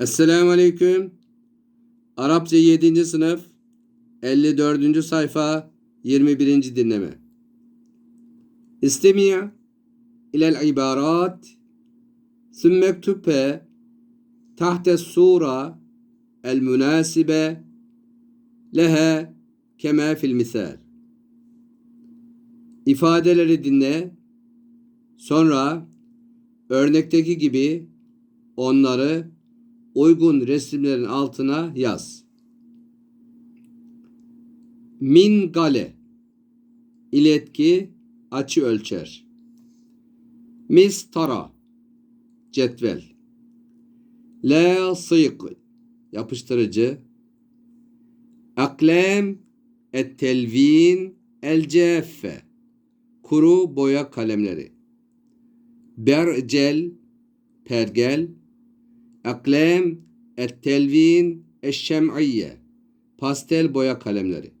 Esselamu Aleyküm. Arapça 7. sınıf 54. sayfa 21. dinleme. İstemiya ilel ibarat sümmektübe tahte sura el münasibe lehe kema fil misal. İfadeleri dinle. Sonra örnekteki gibi onları uygun resimlerin altına yaz. Min gale iletki açı ölçer. Mistara cetvel. La sıyık yapıştırıcı. Aklem et telvin el ceffe kuru boya kalemleri. Bercel pergel Aklem et telvin eşşem'iyye pastel boya kalemleri.